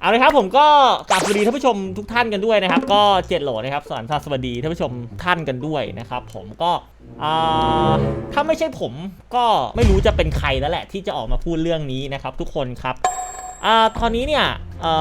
เอาเลยครับผมก็กราบสวัสดีท่านผู้ชมทุกท่านกันด้วยนะครับ ก็เจ็ดโหลนะครับสอนสวัสดีท่านผู้ชมท่านกันด้วยนะครับ ผมก็ถ้าไม่ใช่ผมก็ไม่รู้จะเป็นใครแล้วแหละ ที่จะออกมาพูดเรื่องนี้นะครับ ทุกคนครับอตอนนี้เนี่ยเอ่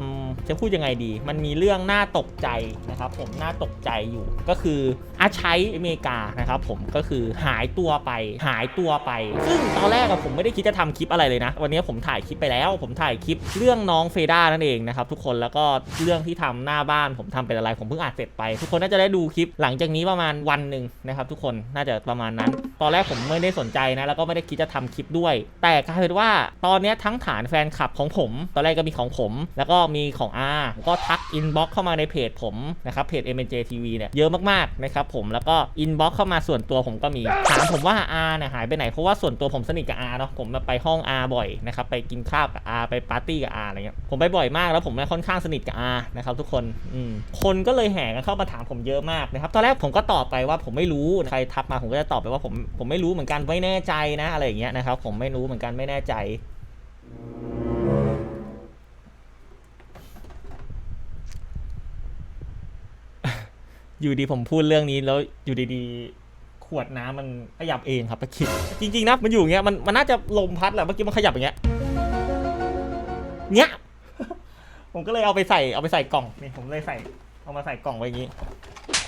อ จะพูดยังไงดี มันมีเรื่องน่าตกใจนะครับ ผมน่าตกใจอยู่ ก็คืออาชัยอเมริกานะครับ ผมก็คือหายตัวไป หายตัวไป ซึ่งตอนแรกอะผมไม่ได้คิดจะทำคลิปอะไรเลยนะ วันนี้ผมถ่ายคลิปไปแล้ว ผมถ่ายคลิปเรื่องน้องเฟด้านั่นเองนะครับทุกคนแล้วก็เรื่องที่ทำหน้าบ้านผมทำเป็นอะไรผมเพิ่งอัดเสร็จไป ทุกคนน่าจะได้ดูคลิปหลังจากนี้ประมาณวันหนึ่งนะครับ ทุกคนน่าจะประมาณนั้น ตอนแรกผมไม่ได้สนใจนะ แล้วก็ไม่ได้คิดจะทำคลิปด้วย แต่กลายเป็นว่าตอนนี้ทั้งฐานแฟนคลับของผม ตอนแรกก็มีของผม แล้วก็มีของอาก็ทักอินบ็อกเข้ามาในเพจผมนะครับเพจ m n j TV เนี่ยเยอะมากๆนะครับผมแล้วก็อินบ็อกเข้ามาส่วนตัวผมก็มีถามผมว่าอาเนี่ยหายไปไหนเพราะว่าส่วนตัวผมสนิทกับอาเนาะผมไปห้องอาบ่อยนะครับไปกินข้าวกับอาไปปาร์ตี้กับอาอะไรเงี้ยผมไปบ่อยมากแล้วผมค่อนข้างสนิทกับอานะครับทุกคนอืมคนก็เลยแห่กันเข้ามาถามผมเยอะมากนะครับตอนแรกผมก็ตอบไปว่าผมไม่รู้ใครทักมาผมก็จะตอบไปว่าผมผมไม่รู้เหมือนกันไม่แน่ใจนะอะไรอย่างเงี้ยนะครับผมไม่รู้เหมือนกันไม่แน่ใจ อยู่ดีผมพูดเรื่องนี้แล้วอยู่ดีๆ ขวดน้ำมันขยับเองครับตะคิดจริงๆนะมันอยู่อย่างเงี้ยมันมันน่าจะลมพัดแหละเมื่อกี้มันขยับอย่างเงี้ยเนี้ย ผมก็เลยเอาไปใส่เอาไปใส่กล่องนี่ผมเลยใส่เอามาใส่กล่องไว้อย่างงี้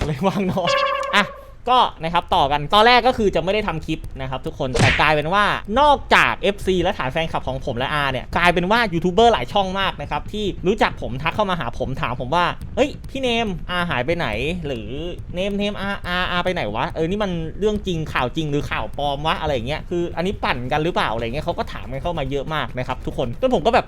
เลยวางนอนอะ ก็นะครับต่อกันตอนแรกก็คือจะไม่ได้ทำคลิปนะครับทุกคนแต่กลายเป็นว่านอกจาก FC และฐานแฟนคลับของผมและอาเนี่ยกลายเป็นว่ายูทูบเบอร์หลายช่องมากนะครับที่รู้จักผมทักเข้ามาหาผมถามผมว่าเฮ้ยพี่เนมอาหายไปไหน หรือเนมเนมอาอาอาไปไหนวะเออนี่มันเรื่องจริงข่าวจริงหรือข่าวปลอมวะอะไรเงี้ยคืออันนี้ปั่นกันหรือเปล่าอะไรเงี้ยเขาก็ถามกันเข้ามาเยอะมากนะครับทุกคนจนผมก็แบบ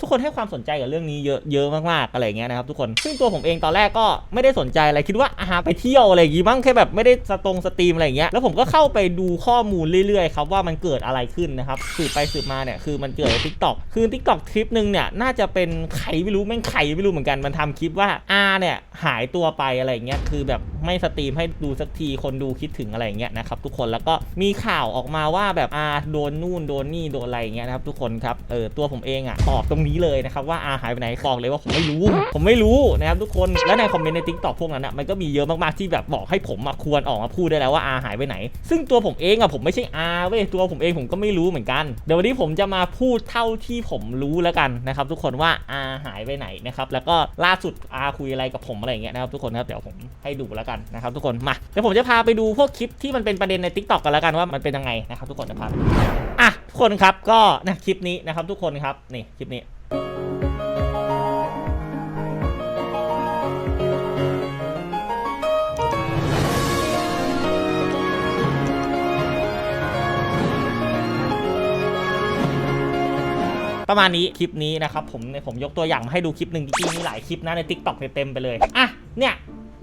ทุกคนให้ความสนใจกับเรื่องนี้เยอะเยอะมากๆอะไรเงี้ยนะครับทุกคนซึ่งตัวผมเองตอนแรกก็ไม่ได้สนใจอะไรคิดว่าอาไปเที่ยวอะไรอย่างงี้มั้งแค่แบบไม่ได้สตรงสตรีมอะไรอย่างเงี้ยแล้วผมก็เข้าไปดูข้อมูลเรื่อยๆครับว่ามันเกิดอะไรขึ้นนะครับสืบไปสืบมาเนี่ยคือมันเกิดในทิกตอกคือทิกตอกคลิปหนึ่งเนี่ยน่าจะเป็นใครไม่รู้แม่งใครไม่รู้เหมือนกันมันทำคลิปว่าอาเนี่ยหายตัวไปอะไรเงี้ยคือแบบไม่สตรีมให้ดูสักทีคนดูคิดถึงอะไรเงี้ยนะครับทุกคนแล้วก็มีข่าวออกมาว่าแบบอาโดนนู่นโดนนี่โดนอะไรเงี้ยนะครับทุกคนครับเออตัวผมเองอะตอบตรงนี้เลยนะครับว่าอาหายไปไหนบอกเลยว่าผมไม่รู้ ผมไม่รู้นะครับทุกคนและในคอมเมนต์ในทิกตอกพวกนั้นอะมันก็มีเยอะมากๆที่แบบบอกให้ผมอะควรออกมาพูดได้แล้วว่าอาหายไปไหน ซึ่งตัวผมเองอะผมไม่ใช่อาเว้ยตัวผมเองผมก็ไม่รู้เหมือนกันเดี๋ยววันนี้ผมจะมาพูดเท่าที่ผมรู้แล้วกันนะครับทุกคนว่าอาหายไปไหนนะครับแล้วก็ล่าสุดอาคุยอะไรกับผมอะไรอย่างเงี้ยนะครับทุกคนครับเดี๋ยวผมให้ดูแล้วกันนะครับทุกคนมาเดี๋ยวผมจะพาไปดูพวกคลิปที่มันเป็นประเด็นใน t ิ k t o k กันแล้วกันว่ามันเป็นยังไงนะครับทุกคนจะพาไปดูอะทุกคนครับก็นะคลิปนี้นะครับทุกคนครับนี่คลิปนี้ ประมาณนี้คลิปนี้นะครับผมเนี่ยผมยกตัวอย่างมาให้ดูคลิปหนึ่งจริงๆมีหลายคลิปนะในทิกต o k เต็มไปเลยอะเนี่ย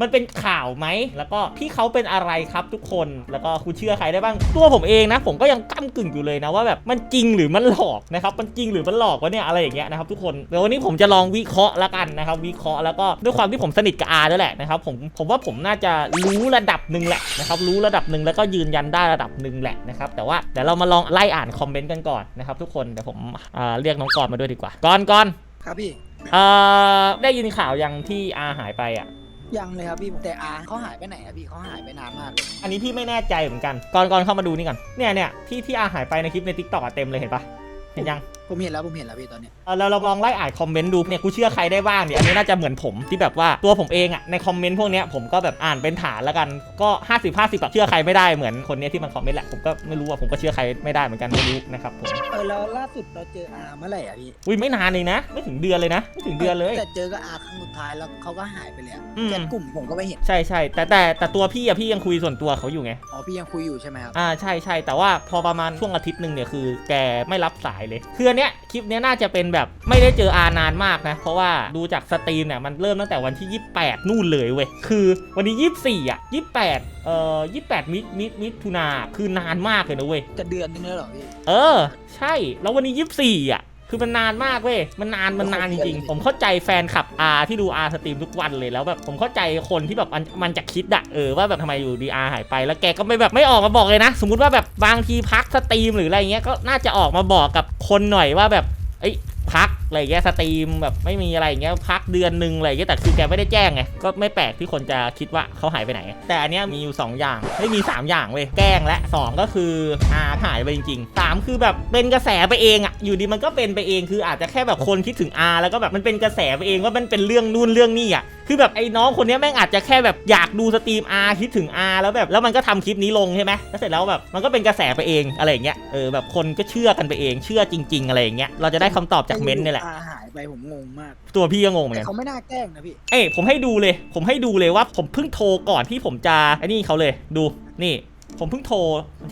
มันเป็นข่าวไหม แล้วก็พี่เขาเป็นอะไรครับทุกคน แล้วก็คุณเชื่อใครได้บ้าง ตัวผมเองนะ ผมก็ยังก้ากึ่งอยู่เลยนะว่าแบบมันจริงหรือมันหลอกนะครับ มันจริงหรือมันหลอกวะเนี่ยอะไรอย่างเงี้ยนะครับทุกคน เดี๋ยววันนี้ผมจะลองวิเคราะห์ละกันนะครับ วิเคราะห์แล้วก็ด้วยความที่ผมสนิทกับอาด้วยแหละนะครับ ผม ผมว่าผมน่าจะรู้ระดับหนึ่งแหละนะครับ รู้ระดับหนึ่งแล้วก็ยืนยันได้ระดับหนึ่งแหละนะครับ แต่ว่าเดี๋ยวเรามาลองไล่อ่านคอมเมนต์กันก่อนนะครับทุกคน เดี๋ยวผมอ่าเรียกน้องกอนมาด้วยดีกว่าก่อนก่อนครับพี่เอ่อได้ยินข่าวยังที่อาหายไปอะ ยังเลยครับพี่แต่อาเขาหายไปไหนอะพี่เขาหายไปนานมากเลยอันนี้พี่ไม่แน่ใจเหมือนกันก่อนก่อนเข้ามาดูนี่ก่อนเนี่ยเนี่ยที่ที่อาหายไปในคลิปในทิกตอกเต็มเลยเห็นปะเห็นยังผมเห็นแล้วผมเห็นแล้วพี่ตอนเนี้ยเออเราเราลองไล่อ่านคอมเมนต์ดูเนี่ยกูเชื่อใครได้บ้างเนี่ยอันนี้น่าจะเหมือนผมที่แบบว่าตัวผมเองอะในคอมเมนต์พวกเนี้ยผมก็แบบอ่านเป็นฐานแล้วกันก็ 50 50แบบเชื่อใครไม่ได้เหมือนคนเนี้ยที่มันคอมเมนต์แหละผมก็ไม่รู้ว่าผมก็เชื่อใครไม่ได้เหมือนกันไม่รู้นะครับผมเออแล้วล่าสุดเราเจออาเมื่อไหร่อะพี่อุ้ยไม่นานเองนะ ไม่ถึงเดือนเลยนะ ไม่ถึงเดือนเลย แต่เจอกับอาครั้งสุดท้ายแล้วเขาก็หายไปเลยอะอืม แชทกลุ่มผมก็ไม่เห็นใช่ใช่แต่แต่แต่ตัวพี่อะพี่ยังคุยส่วนตัวเขาอยู่ไง อ๋อพี่ยังคุยอยู่ใช่ไหมครับ อ่าใช่ใช่แต่ว่าพอประมาณช่วงอาทิตย์หนึ่งเนี่ยคือแกไม่รับสายเลย คืออันเนี้ยคลิปเนี้ยน่าจะเป็นแบบไม่ได้เจออานานมากนะ เพราะว่าดูจากสตรีมเนี่ยมันเริ่มตั้งแต่วันที่ 28 นู่นเลยเว้ยคือวันนี้24อะ28เอ่อ28มิมิมิถุนาคือนานมากเลยนะเว้ยจะเดือนนึงแล้วเหรอพี่ เออ ใช่ แล้ววันนี้ 24อะ คือมันนานมากเว้ย มันนานมันนานจริงๆ ผมเข้าใจแฟนคลับอาที่ดูอาสตรีมทุกวันเลยแล้วแบบผมเข้าใจคนที่แบบมันมันจะคิดอะเออว่าแบบทำไมอยู่ดีอาหายไปแล้วแกก็ไม่แบบไม่ออกมาบอกเลยนะ สมมุติว่าแบบบางทีพักสตรีมหรืออะไรเงี้ยก็น่าจะออกมาบอกกับคนหน่อยว่าแบบเอ้ยพัก อะไรอย่างเงี้ยสตรีมแบบไม่มีอะไรอย่างเงี้ยพักเดือนหนึ่งอะไรอย่างเงี้ยแต่คือแกไม่ได้แจ้งไงก็ไม่แปลกที่คนจะคิดว่าเขาหายไปไหน แต่อันเนี้ยมีอยู่ 2 อย่างไม่มี 3 อย่างเว้ยแกล้งและ 2 ก็คืออาหายไปจริงๆ 3 คือแบบเป็นกระแสไปเองอะอยู่ดีมันก็เป็นไปเองคืออาจจะแค่แบบคนคิดถึงอาแล้วก็แบบมันเป็นกระแสไปเองว่ามันเป็นเรื่องนู่นเรื่องนี่อะคือแบบไอ้น้องคนนี้แม่งอาจจะแค่แบบอยากดูสตรีมอาคิดถึงอาแล้วแบบแล้วมันก็ทำคลิปนี้ลงใช่ไหมแล้วเสร็จแล้วแบบมันก็เป็นกระแสไปเองอะไรอย่างเงี้ยเออแบบคนก็เชื่อกันไปเองเชื่อจริง ๆ อะไรเงี้ยเราจะได้คำตอบจากเม้นต์นี่แหละอาหายไปผมงงมากตัวพี่ก็งงเหมือนแต่กัน เขาไม่น่าแกล้งนะพี่ เอ้ยผมให้ดูเลย ผมให้ดูเลยว่าผมเพิ่งโทรก่อนที่ผมจะไอ้นี่เขาเลยดูนี่ ผมเพิ่งโทร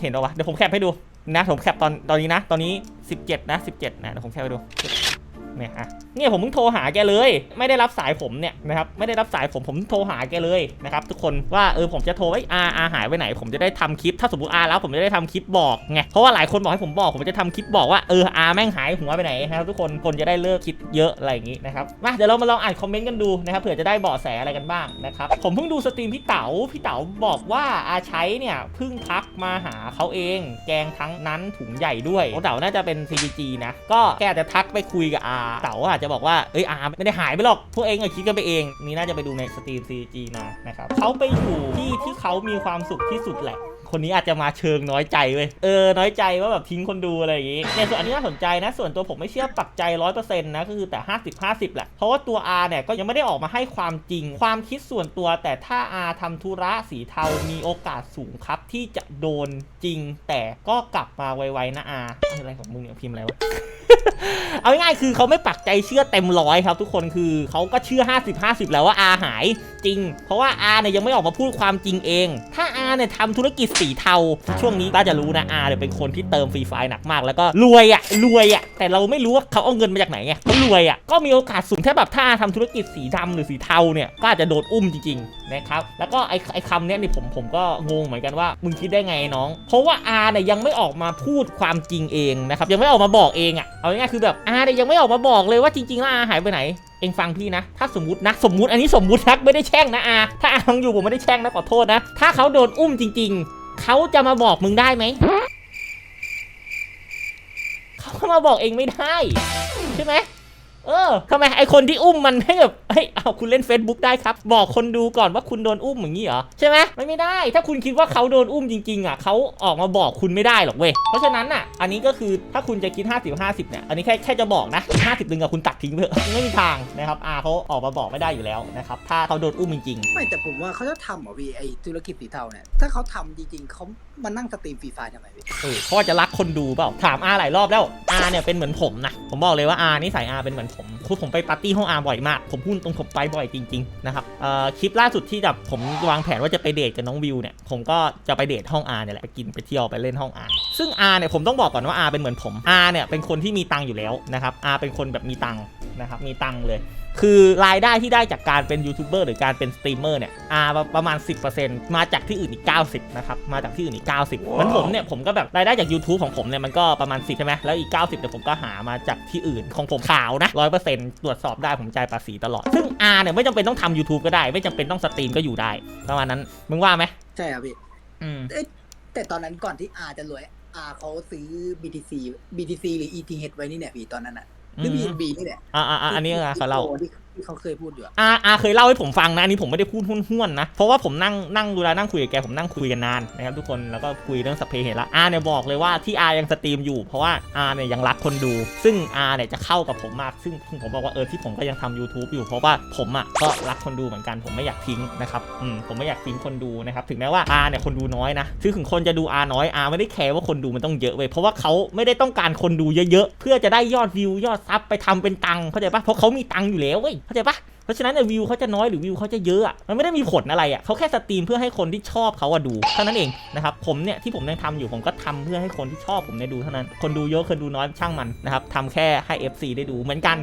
เห็นปะวะเดี๋ยวผมแคปให้ดูนะผมแคปตอนตอนนี้นะ ตอนนี้ 17 นะ 17 นะเดี๋ยวผมแคปให้ดู เนี่ยอะเนี่ยผมเพิ่งโทรหาแกเลย ไม่ได้รับสายผมเนี่ยนะครับไม่ได้รับสายผมผมโทรหาแกเลยนะครับทุกคนว่าเออผมจะโทรไอ้อาอาหายไปไหน ผมจะได้ทำคลิปถ้าสมมติอาแล้วผมจะได้ทำคลิปบอกไงเพราะว่าหลายคนบอกให้ผมบอกผมจะทำคลิปบอกว่าเอออาแม่งหายหัวไปไหนนะครับทุกคนคนจะได้เลิกคิดเยอะอะไรอย่างงี้นะครับมาเดี๋ยวเรามาลองอ่านคอมเมนต์กันดูนะครับเผื่อจะได้เบาะแสอะไรกันบ้างนะครับผมเพิ่งดูสตรีมพี่เต๋าพี่เต๋าบอกว่าอาใช้เนี่ยเพิ่งทักมาหาเขาเอง แกงทั้งนั้นถุงใหญ่ด้วยโอ้เต๋าน่าจะเป็น CGG นะก็แกจะทักไปคุยกับอาเต๋าอาจจะบอกว่าเอ้ยอาไม่ได้หายไปหรอก พวกเองอะคิดกันไปเอง นี่น่าจะไปดูในสตรีม CGG มานะครับเขาไปอยู่ที่ที่เขามีความสุขที่สุดแหละ คนนี้อาจจะมาเชิงน้อยใจเว้ยเออน้อยใจว่าแบบทิ้งคนดูอะไรอย่างงี้เนี่ยส่วนอันนี้น่าสนใจนะ ส่วนตัวผมไม่เชื่อปักใจร้อยเปอร์เซ็นต์นะก็คือแต่50 50แหละเพราะว่าตัว R เนี่ยก็ยังไม่ได้ออกมาให้ความจริง ความคิดส่วนตัว แต่ถ้า R ทำธุระสีเทามีโอกาสสูงครับที่จะโดนจริง แต่ก็กลับมาไวๆนะ R อะไรของมึงเนี่ยพิมพ์อะไรวะเอาง่ายๆคือเขาไม่ปักใจเชื่อเต็มร้อยครับ ทุกคนคือเขาก็เชื่อ 50 50 แล้วว่า R หายจริง เพราะว่า R เนี่ยยังไม่ออกมาพูดความจริงเอง ถ้า R เนี่ยทำธุรกิจสีเทา ช่วงนี้ก็จะรู้นะ R เนี่ยเป็นคนที่เติมฟรีไฟหนักมากแล้วก็รวยอะรวยอะแต่เราไม่รู้ว่าเขาเอาเงินมาจากไหนไงเขารวยอะก็มีโอกาสสูงถ้าแบบถ้าทำธุรกิจสีดำหรือสีเทาเนี่ยก็อาจจะโดนอุ้มจริงๆนะครับแล้วก็ไอ้ไอ้คำเนี้ยนี่ผมผมก็งงเหมือนกันว่ามึงคิดได้ไงน้อง เพราะว่า R เนี่ยยังไม่ออกมาพูดความจริงเองนะครับยังไม่ออกมาบอกเองอะเอาง่ายๆคือแบบ R เนี่ยยังไม่ออกมาบอกเลยว่าจริงๆแล้ว R หายไปไหนเองฟังพี่นะ ถ้าสมมตินะสมมติอันนี้สมมตินะไม่ได้แช่งนะอาถ้าอาฟังอยู่ผมไม่ได้แช่งนะขอโทษนะ ถ้าเขาโดนอุ้มจริง ๆ เขาจะมาบอกมึงได้ไหม เขาก็มาบอกเองไม่ได้ ใช่ไหม เออทำไมไอคนที่อุ้มมันให้แบบเฮ้ยเอาคุณเล่น Facebook ได้ครับ บอกคนดูก่อนว่าคุณโดนอุ้มอย่างนี้เหรอ ใช่ไหมมันไม่ได้ ถ้าคุณคิดว่าเขาโดนอุ้มจริง ๆ อะเขาออกมาบอกคุณไม่ได้หรอกเว้ย เพราะฉะนั้นอะ อันนี้ก็คือถ้าคุณจะคิด 50 50 เนี่ย อันนี้แค่แค่จะบอกนะ 50ดึงกับคุณตัดทิ้งไปเถอะไม่มีทางนะครับอาเขาออกมาบอกไม่ได้อยู่แล้วนะครับ ถ้าเขาโดนอุ้มจริงๆ ไม่แต่ผมว่าเขาจะทำเหรอพี่ไอธุรกิจสีเทาเนี่ย ถ้าเขาทำจริงๆเขามานั่งสตรีมฟรีไฟล์ทำไมพี่เออเขาอาจจะรักคนดูเปล่า ถามอาหลายรอบแล้วอาเนี่ยเป็นเหมือนผมนะ ผมบอกเลยว่าอานี่สายอาเป็นเหมือนผมคือผมไปปาร์ตี้ห้องอาร์บ่อยมาก ผมพูดตรงผมไปบ่อยจริงๆนะครับคลิปล่าสุดที่แบบผมวางแผนว่าจะไปเดทกับน้องวิวเนี่ยผมก็จะไปเดทห้องอาร์เนี่ยแหละไปกินไปเที่ยวไปเล่นห้องอาร์ซึ่งอาร์เนี่ยผมต้องบอกก่อนว่าอาร์เป็นเหมือนผมอาร์เนี่ยเป็นคนที่มีตังค์อยู่แล้วนะครับอาร์เป็นคนแบบมีตังค์ นะครับ มีตังค์เลย คือรายได้ที่ได้จากการเป็นยูทูบเบอร์หรือการเป็นสตรีมเมอร์เนี่ยอาประมาณ 10%มาจากที่อื่นอีก 90นะครับ มาจากที่อื่นอีก 90เหมือนผมเนี่ย ผมก็แบบรายได้จาก YouTube ของผมเนี่ย มันก็ประมาณ 10 ใช่ไหมแล้วอีก 90เนี่ยผมก็หามาจากที่อื่นของผมขาวนะ100%ตรวจสอบได้ผมจ่ายภาษีตลอด ซึ่งอาเนี่ยไม่จำเป็นต้องทำ YouTube ก็ได้ ไม่จำเป็นต้องสตรีมก็อยู่ได้ประมาณนั้นมึงว่าไหมใช่ครับพี่อืมแต่ตอนนั้นก่อนที่อาจะรวยอาเขาซื้อ BTC BTC หรือ ETH ไว้นี่เนี่ยพี่ตอนนั้นอะ หรือ BNB นี่แหละอ่าอ่าอันนี้เขาเล่าที่ที่เขาเคยพูดอยู่อะอาอาเคยเล่าให้ผมฟังนะอันนี้ผมไม่ได้พูดห้วนๆนะ เพราะว่าผมนั่งนั่งเวลานั่งคุยกับแกผมนั่งคุยกันนานนะครับทุกคนแล้วก็คุยเรื่องสเปรย์เห็นละอาเนี่ยบอกเลยว่าที่อายังสตรีมอยู่เพราะว่าอาเนี่ยยังรักคนดู ซึ่งอาเนี่ยจะเข้ากับผมมากซึ่งผมบอกว่าเออที่ผมก็ยังทำ YouTube อยู่เพราะว่าผมอะก็รักคนดูเหมือนกันผมไม่อยากทิ้งนะครับอืมผมไม่อยากทิ้งคนดูนะครับถึงแม้ว่าอาเนี่ยคนดูน้อยนะซึ่งถึงคนจะดูอาน้อยอาไม่ได้แคร์ว่าคนดูมันต้องเยอะเว้ยเพราะว่าเขาไม่ได้ต้องการคนดูเยอะๆเพื่อจะได้ยอดวิวยอดซับไปทำเป็นตังค์เข้าใจปะเพราะเขามีตังค์อยู่แล้วเว้ยเข้าใจปะเพราะฉะนั้นเนี่ยวิวเขาจะน้อยหรือวิวเขาจะเยอะอะมันไม่ได้มีผลอะไรอะเขาแค่สตรีมเพื่อให้คนที่ชอบเขาอะดูเท่านั้นเองนะครับผมเนี่ยที่ผมยังทำอยู่ผมก็ทำเพื่อให้คนที่ชอบผมเนี่ยดูเท่านั้น คนดูเยอะคนดูน้อยช่างมันนะครับทำแค่ให้ FC ได้ดูเหมือนกัน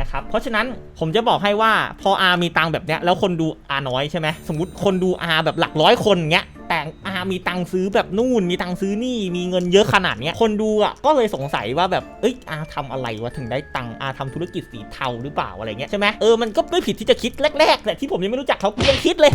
นะครับเพราะฉะนั้นผมจะบอกให้ว่าพอ R มีตังแบบเนี้ยแล้วคนดู R น้อยใช่ไหมสมมติคนดู R แบบหลักร้อยคนเงี้ยแต่ R มีตังค์ซื้อแบบนู่น มีตังค์ซื้อนี่มีเงินเยอะขนาดเนี้ยคนดูอะก็เลยสงสัยว่าแบบเอ้ยอาทำอะไรวะถึงได้ตังค์อาทำธุรกิจสีเทาหรือเปล่าอะไรเงี้ยใช่ไหมเออมันก็ไม่ผิดที่จะคิดแรกๆแต่ที่ผมยังไม่รู้จักเขากูยังคิดเลย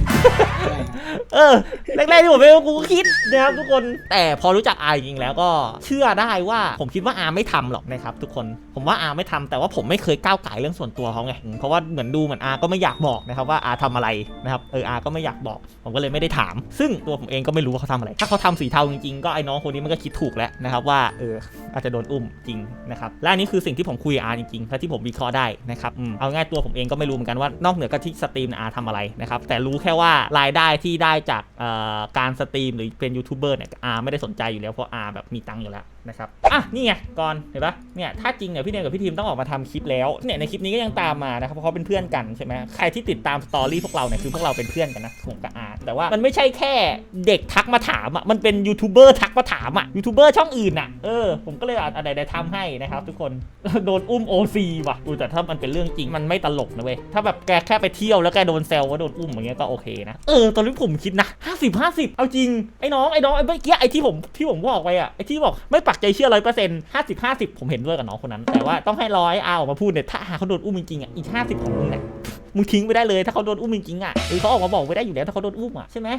เออแรกๆที่ผมไม่รู้กูก็คิดนะครับทุกคนแต่พอรู้จักอาจริงๆแล้วก็เชื่อได้ว่าผมคิดว่าอาไม่ทำหรอกนะครับทุกคนผมว่าอาไม่ทำแต่ว่าผมไม่เคยก้าวไก่เรื่องส่วนตัวเขาไงเพราะว่าเหมือนดูเหมือนอาก็ไม่อยากบอกนะครับว่าอาทำอะไรนะครับเอออาก็ไม่อยากบอก ผมก็เลยไม่ได้ถาม ซึ่งตัวผมเองก็ไม่รู้ว่าเขาทำอะไร ถ้าเขาทำสีเทาจริงๆ ก็ไอ้น้องคนนี้มันก็คิดถูกแล้วนะครับว่าเอออาจจะโดนอุ้มจริงนะครับ และอันนี้คือสิ่งที่ผมคุยกับอาจริงๆและที่ผมวิเคราะห์ได้นะครับอเอาง่ายตัวผมเองก็ไม่รู้เหมือนกันว่านอกเหนือจากที่สตรีมอาทำอะไรนะครับ แต่รู้แค่ว่ารายได้ที่ได้จากการสตรีมหรือเป็นยูทูบเบอร์เนี่ยอาไม่ได้สนใจอยู่แล้วเพราะอาแบบมีตังค์อยู่แล้ว นะครับอะนี่ไงก่อนเห็นปะเนี่ยถ้าจริงเนี่ยพี่เนมกับพี่ทีมต้องออกมาทำคลิปแล้วเนี่ยในคลิปนี้ก็ยังตามมานะครับเพราะเขาเป็นเพื่อนกันใช่ไหมใครที่ติดตามสตอรี่พวกเราเนี่ยคือพวกเราเป็นเพื่อนกันนะผมกับอาแต่ว่ามันไม่ใช่แค่เด็กทักมาถามอะมันเป็นยูทูบเบอร์ทักมาถามอะยูทูบเบอร์ช่องอื่นอะเออผมก็เลยอะอะไรได้ทำให้นะครับทุกคนโดนอุ้ม OC ว่ะอูแต่ถ้ามันเป็นเรื่องจริงมันไม่ตลกนะเว้ยถ้าแบบแกแค่ไปเที่ยวแล้วแกโดนแซวว่าโดนอุ้มอย่างเงี้ยก็โอเคนะเออตอนนี้ผมคิดนะ50 50 เอาจริงไอ้น้องไอ้น้องไอ้เมื่อกี้ไอ้ที่ผมที่ผมบอกไปอะไอ้ที่บอกไม่ปักใจเชื่อร้อยเปอร์เซ็นต์ห้าสิบห้าสิบผมเห็นด้วยกับน้องคนนั้น แต่ว่าต้องให้ร้อยเอาออกมาพูดเนี่ยถ้าหากเขาโดนอุ้มจริงๆอะอีกห้าสิบของมึงเนี่ยมึงทิ้งไปได้เลยถ้าเขาโดนอุ้มจริงๆอะหรือเขาออกมาบอกไว้ได้อยู่แล้วถ้าเขาโดนอุ้มอะใช่ไหม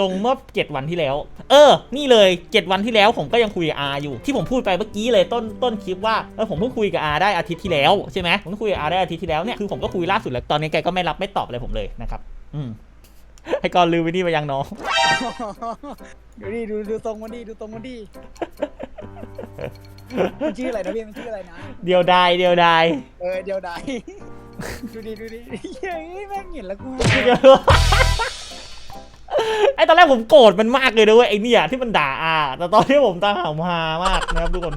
ลงเมื่อเจ็ดวันที่แล้ว เออ นี่เลยเจ็ดวันที่แล้วผมก็ยังคุยกับอาอยู่ ที่ผมพูดไปเมื่อกี้เลยต้นต้นคลิปว่าเออผมเพิ่งคุยกับอาได้อาทิตย์ที่แล้วใช่ไหมผมคุยกับอาได้อาทิตย์ที่แล้วเนี่ยคือผมก็คุยล่าสุดแล้วตอนนี้แกก็ไม่รับไม่ตอบอะไรผมเลยนะครับ อืมให้ก่อนลืมไปนี่ไปยังน้อง ดูดิดูดูตรงมันดิดูตรงมันดิ มันชื่ออะไรนะพี่มันชื่ออะไรนะเดียวดายเดียวดายเออเดียวดายดูดิดูดิเฮ้ยแม่งเห็นแล้วกูไอตอนแรกผมโกรธมันมากเลยนะเว้ยไอเนี่ยที่มันด่าอาแต่ตอนที่ผมตามหามามากนะครับทุกคน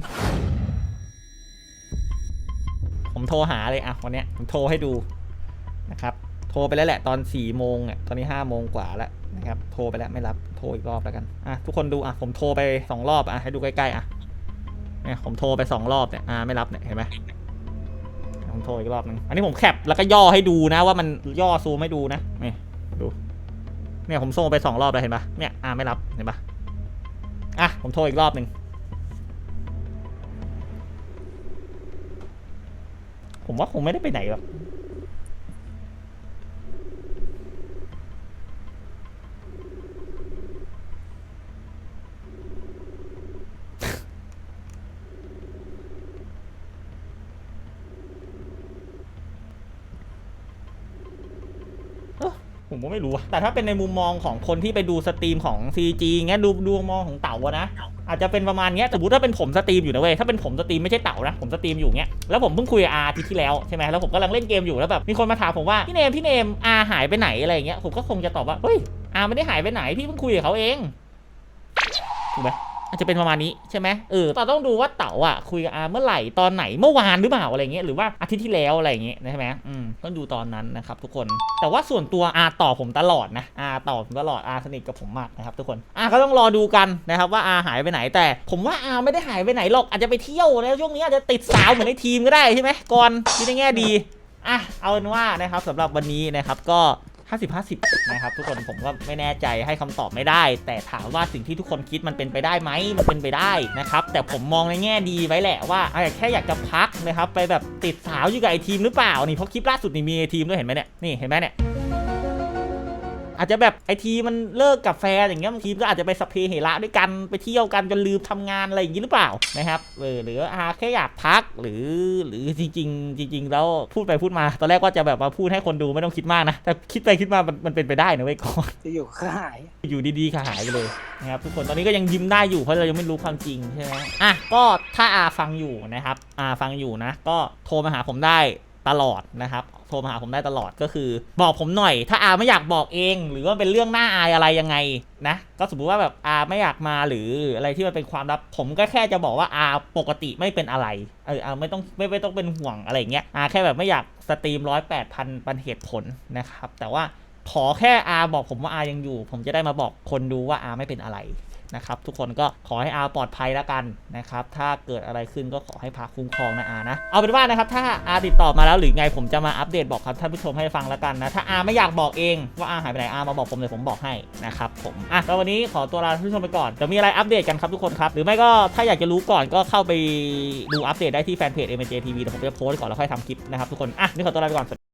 ผมโทรหาเลยอะวันเนี้ยผมโทรให้ดูนะครับ โทรไปแล้วแหละตอน4ี่โมงอะตอนนี้5้าโมงกว่าแล้วนะครับ โทรไปแล้วไม่รับโทรอีกรอบแล้วกันอะทุกคนดูอะผมโทรไปสองรอบอะให้ดูใกล้ๆอะ เนี่ยผมโทรไปสองรอบเนี่ยอ่าไม่รับเนี่ยเห็นไหมผมโทรอีกรอบนึงอันนี้ผมแคปแล้วก็ย่อให้ดูนะว่ามันย่อซูมให้ดูนะนี่ดูเนี่ยผมส่งไปสองรอบแล้วเห็นปะเนี่ยอ่าไม่รับเห็นปะอะผมโทรอีกรอบหนึ่งผมว่าคงไม่ได้ไปไหนหรอก ผมก็ไม่รู้แต่ถ้าเป็นในมุมมองของคนที่ไปดูสตรีมของ CG เงี้ยดูดูมุมมองของเต๋าอะนะอาจจะเป็นประมาณเนี้ยสมมติถ้าเป็นผมสตรีมอยู่นะเว้ยถ้าเป็นผมสตรีมไม่ใช่เต๋านะผมสตรีมอยู่เงี้ยแล้วผมเพิ่งคุยกับอาอาทิตย์ที่แล้วใช่ไหมแล้วผมกำลังเล่นเกมอยู่แล้วแบบมีคนมาถามผมว่าพี่เนมพี่เนมอาหายไปไหนอะไรเงี้ยผมก็คงจะตอบว่าเฮ้ยอาไม่ได้หายไปไหนพี่เพิ่งคุยกับเขาเองถูกไหม อาจจะเป็นประมาณนี้ใช่ไหมเออเราต้องดูว่าเต๋าอะคุยกับอาเมื่อไหร่ตอนไหนเมื่อวานหรือเปล่าอะไรเงี้ยหรือว่าอาทิตย์ที่แล้วอะไรอย่างเงี้ยใช่ไหมอืมต้องดูตอนนั้นนะครับทุกคน แต่ว่าส่วนตัวอาตอบผมตลอดนะอาตอบผมตลอดอาสนิทกับผมมากนะครับทุกคนอาก็ต้องรอดูกันนะครับว่าอาหายไปไหนแต่ ผมว่าอาไม่ได้หายไปไหนหรอกอาจจะไปเที่ยวแล้วช่วงนี้อาจจะติดสาวเหมือนในทีมก็ได้ใช่ไหมก่อนคิดในแง่ดีอะเอาเป็นว่านะครับสำหรับวันนี้นะครับก็ 50 50 นะครับทุกคนผมก็ไม่แน่ใจให้คำตอบไม่ได้ แต่ถามว่าสิ่งที่ทุกคนคิดมันเป็นไปได้ไหมมันเป็นไปได้นะครับแต่ผมมองในแง่ดีไว้แหละว่าอาจจะแค่อยากจะพักนะครับไปแบบติดสาวอยู่กับไอทีมหรือเปล่านี่เพราะคลิปล่าสุดนี่มีไอทีมด้วยเห็นไหมเนี่ยนี่เห็นไหมเนี่ย อาจจะแบบไอทีมันเลิกกับแฟนอย่างเงี้ยบางทีมก็อาจจะไปสพเพเหระด้วยกันไปเที่ยวกันจนลืมทำงานอะไรอย่างงี้หรือเปล่านะครับเออหรืออาแค่อยากพักหรือหรือจริงๆจริง ๆ แล้วพูดไปพูดมา ตอนแรกว่าจะแบบมาพูดให้คนดูไม่ต้องคิดมากนะ แต่คิดไปคิดมามันมันเป็นไปได้นะเว้ยก่อนจะอยู่ข้หายอยู่ดีๆค่ะหายไปเลยนะครับทุกคนตอนนี้ก็ยังยิ้มได้อยู่เพราะเรายังไม่รู้ความจริงใช่ไหมอะก็ถ้าอาฟังอยู่นะครับอาฟังอยู่นะ ก็โทรมาหาผมได้ ตลอดนะครับ โทรมาหาผมได้ตลอดก็คือ บอกผมหน่อย ถ้าอาไม่อยากบอกเอง หรือว่าเป็นเรื่องหน่าอายอะไรยังไงนะ ก็สมมติว่าแบบอาไม่อยากมาหรืออะไรที่มันเป็นความลับ ผมก็แค่จะบอกว่าอาปกติไม่เป็นอะไรเอออาไม่ต้องไม่ไม่ต้องเป็นห่วงอะไรเงี้ยอาแค่แบบไม่อยากสตรีมร้อยแปดพันปันเหตุผลนะครับ แต่ว่าขอแค่อาบอกผมว่าอายังอยู่ ผมจะได้มาบอกคนดูว่าอาไม่เป็นอะไร นะครับทุกคนก็ขอให้อาปลอดภัยแล้วกันนะครับถ้าเกิดอะไรขึ้นก็ขอให้พาคุ้มครองนะอานะเอาเป็นว่านะครับถ้าอาติดต่อมาแล้วหรือไงผมจะมาอัปเดตบอกครับท่านผู้ชมให้ฟังแล้วกันนะถ้าอาไม่อยากบอกเองว่าอาหายไปไหนอามาบอกผมเลยผมบอกให้นะครับผมอะแล้ววันนี้ขอตัวลาท่านผู้ชมไปก่อนจะมีอะไรอัปเดตกันครับทุกคนครับหรือไม่ก็ถ้าอยากจะรู้ก่อนก็เข้าไปดูอัปเดตได้ที่แฟนเพจ m j TV เดี๋ยวผมจะโพสต์ก่อนแล้วค่อยทำคลิปนะครับทุกคนอะนี่ขอตัวลาไปก่อน